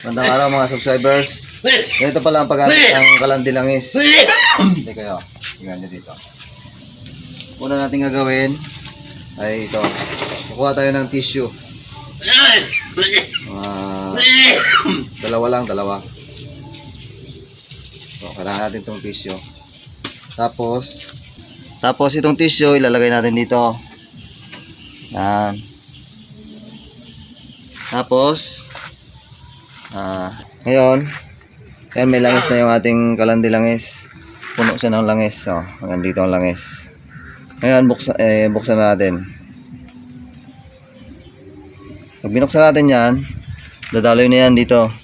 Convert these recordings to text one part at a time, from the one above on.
Magandang araw mga subscribers. Ito pala ang paggamit ng kalandilangis. Hindi kayo. Tingnan nyo dito. Una natin gagawin ay ito. Kukuha tayo ng tissue. Mga dalawa lang, dalawa. So, kailangan natin itong tissue. Tapos, tapos itong tissue ilalagay natin dito. Yan. Tapos, Ah, ngayon, yan may langis na yung ating kalandilangis. Puno siya ng langis. So, hanggang dito ang langis. Ngayon, buksan, eh, buksan na natin. Pag binuksan natin yan, dadaloy na yan dito.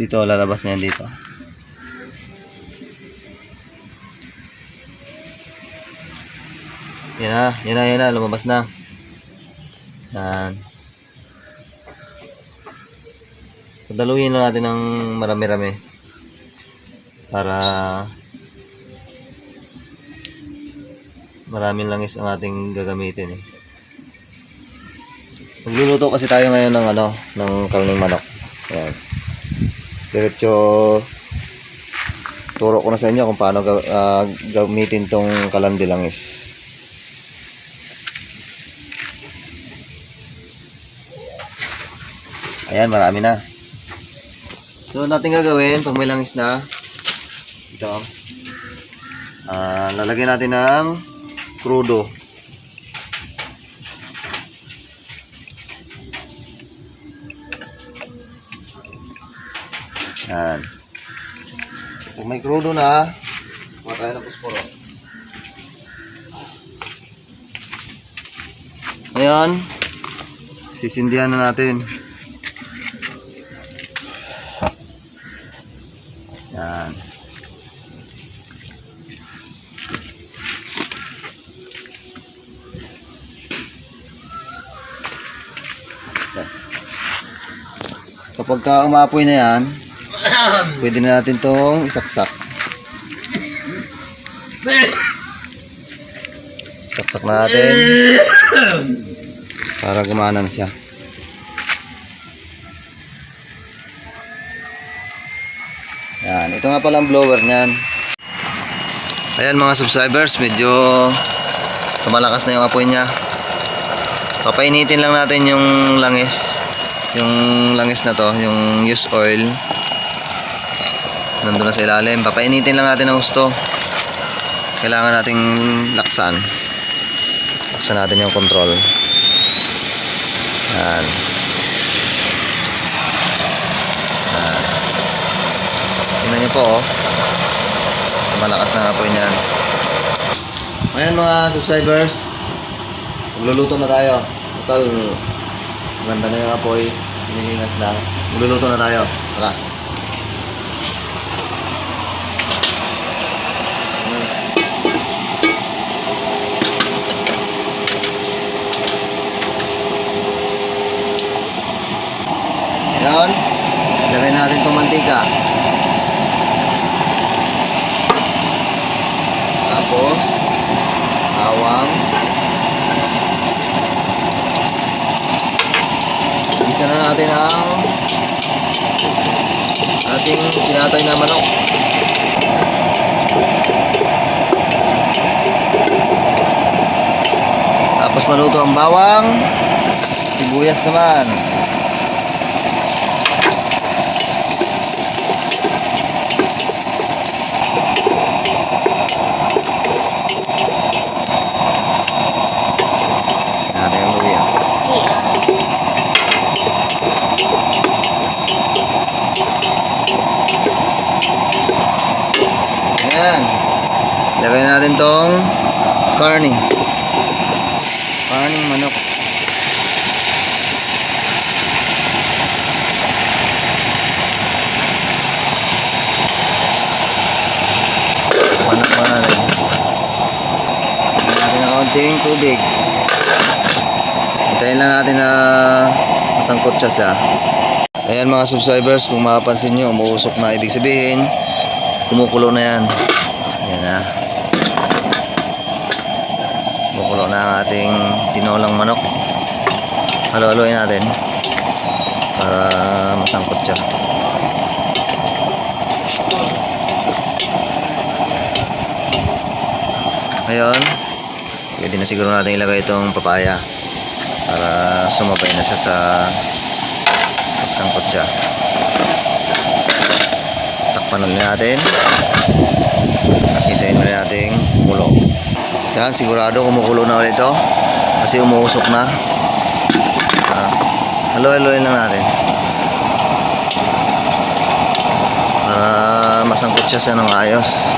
Dito, lalabas na yan dito. Yan na, yan na, yan na, lumabas na. Yan. So, daluyin lang natin ng marami-rami para maraming langis ang ating gagamitin eh. Magluluto kasi tayo ngayon ng ano, ng karning manok. Ayan. Diretso turo ko na sa inyo kung paano ah, gamitin tong kalandilangis. Ayan, marami na. So, natin gagawin, pag may langis na, ito, ah lalagyan natin ng crudo. Yan. Pag may crudo na, kuha tayo ng pusporo. Ngayon, sisindihan na natin. Yan. Kapag ka umapoy na yan, pwede na natin tong isaksak. Saksak na natin para gumana na siya. Yan, ito nga pala ang blower niyan. Ayan mga subscribers, medyo tumalakas na yung apoy niya. Papainitin lang natin yung langis. Yung langis na to, yung use oil. Nandun na sa ilalim. Papainitin lang natin ng gusto. Kailangan nating laksan. Laksan natin yung control. Yan. Tingnan niyo po oh. Malakas na apoy niyan. Ayan mga subscribers. Magluluto na tayo. Total, maganda na yung apoy. Nilingas na. Magluluto na tayo. Tara. Ayan. Lagay natin itong mantika. Tapos, awang. Isa na natin ang ating tinatay na manok. Tapos maluto ang bawang. Sibuyas naman. Natin ang luya. Ayan. Lagay natin tong carne. Carne manok. Manok muna natin. Lagyan natin ng konting tubig. Hintayin lang natin na masangkot siya siya. Ayan mga subscribers, kung mapapansin nyo, umuusok na. Ibig sabihin, kumukulo na yan. Ayan na. Kumukulo na ang ating tinolang manok. Halo-haloin natin. para masangkot siya. Ngayon, pwede na siguro natin ilagay itong papaya para sumabay na siya sa pagsangkot siya. Takpan ulit natin. Hintayin ulit natin kumulo. Yan, sigurado kumukulo na ulit ito kasi umuusok na. Ah, halo-haloin lang natin. Para masangkot siya sa ng ayos.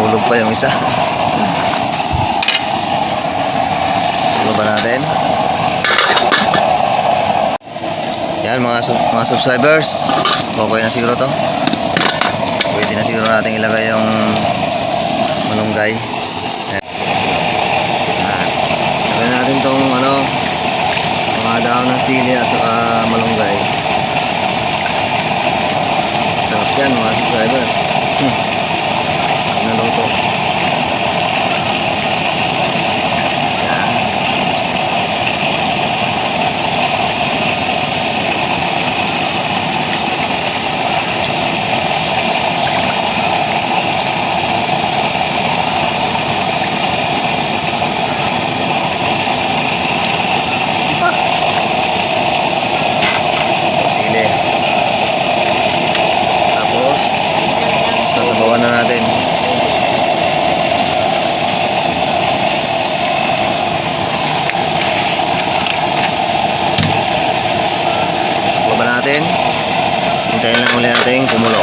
Nahulog pa yung isa. Tulo ba natin? Yan mga mga subscribers. Okay na siguro to. Pwede na siguro natin ilagay yung malunggay. Ah, Lagyan natin tong ano mga dahon ng sili at saka malunggay. Sarap yan mga subscribers. Hmm. Naluto. Yan. Itong sili. Tapos, sasabawan na natin. Baba natin. Hintayin lang ulit natin kumulo.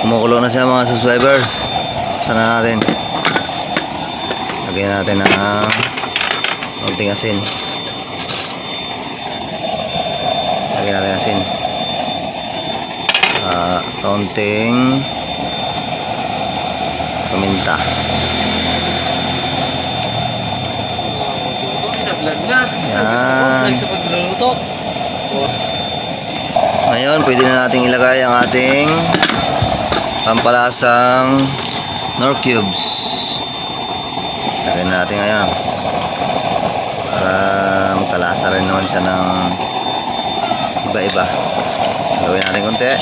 Kumukulo na siya mga subscribers. Buksan na natin. Lagyan natin ng konting asin. Lagyan natin asin. Ah, kaunting paminta. Yan. Ngayon, pwede na nating ilagay ang ating pampalasang nor cubes. Lagyan natin ngayon. Para magkalasa rin naman siya ng iba-iba. Gawin natin konti.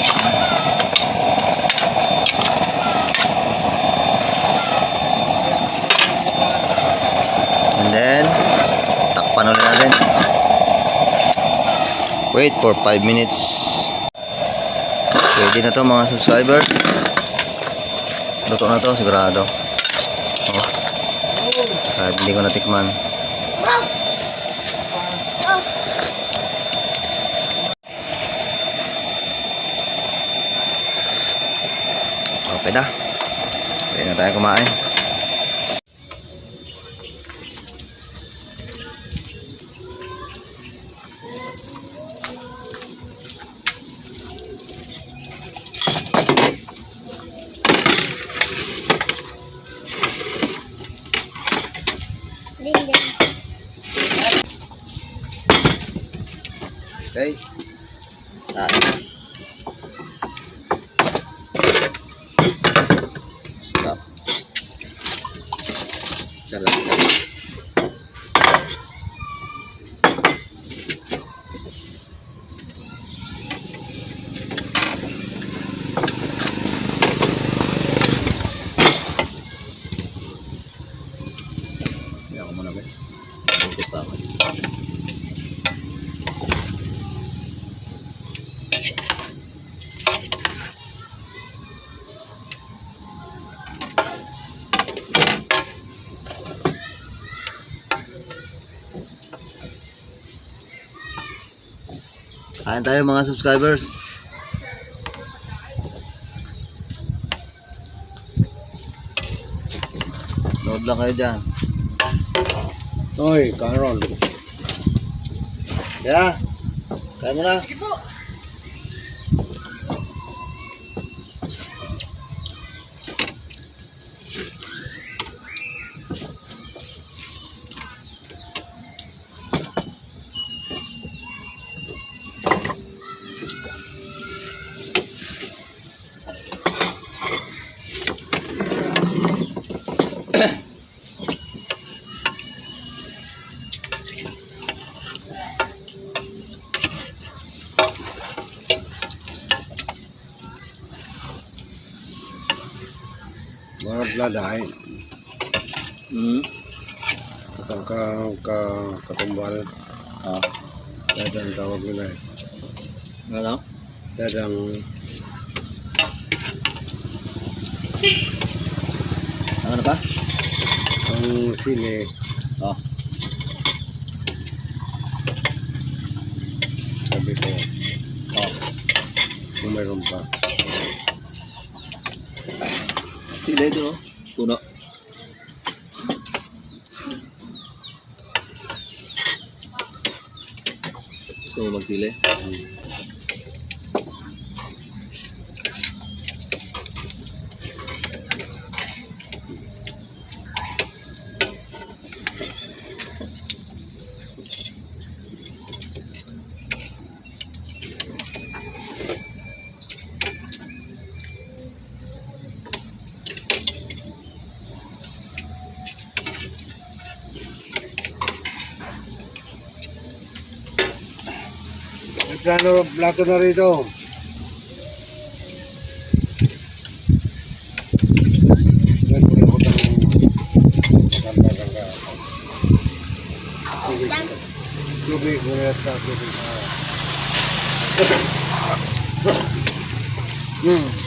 And then, takpan ulit natin. Wait for 5 minutes. Pwede na to mga subscribers. Luto na to sigurado. Oh. Kahit hindi ko natikman. Okay na. Pwede na tayo kumain. Okay. Tayo. Stop. Ba? Hindi pa ako. Kain tayo mga subscribers. Load lang kayo dyan. Oy, Carol. Yeah. Kain mo na. Magladay. Hmm. Atau ka, ka, katumbal. Ah. Dadang tawag nila eh. Ano? Dadang Ano pa? ang sili. Oh. Sabi ko, Oh. kung mayroon pa. Sila ito, oh. Puno. Gusto mo magsili? May plano, plato na rito. Yan, kalimutan mo. Ganda, ganda. Tubig. Tubig, ulit ka, tubig. Hmm.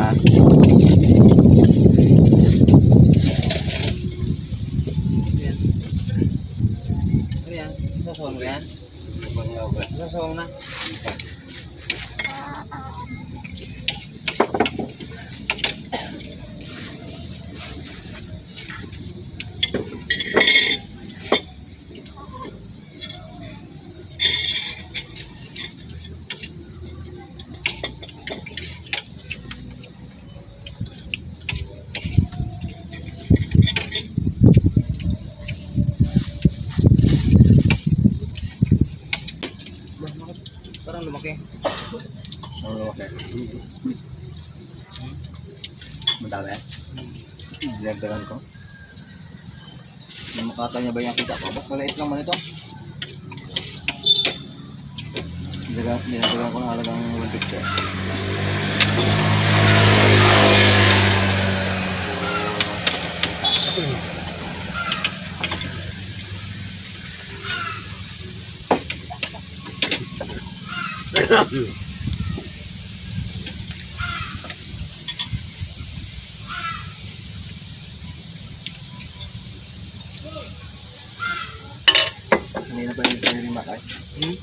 Ah. Ano yan? Sasawang mo yan? Sasawang na. Parang lumaki. Oo, okay. Madami. Dinagdagan ko. Namakata niya ba yung kita ko? Ba't maliit lang man ito? Dinagdagan ko ng halagang 150. Kanina pa yung sinarin makay. Hmm?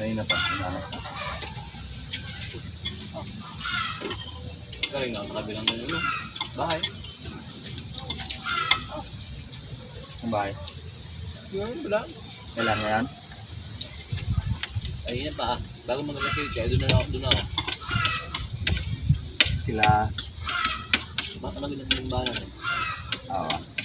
Kanina pa. Kanina pa. Galing nga, kabilang na yun. Bahay. Ang bahay. Yun, wala. Kailan nga yan? Ayun pa. Bago maglaki, kaya doon na ako. Doon na ako. Sila. Baka nabilang yung bahala. Oo.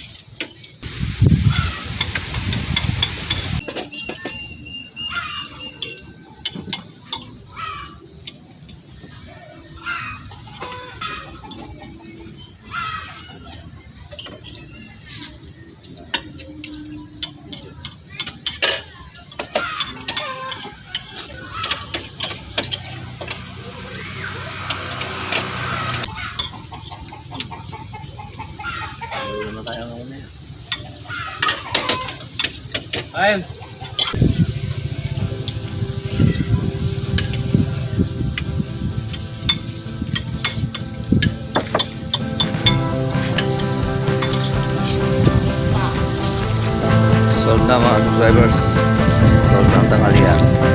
Ayun. Sold na mga subscribers. Sold na ang tanghalian.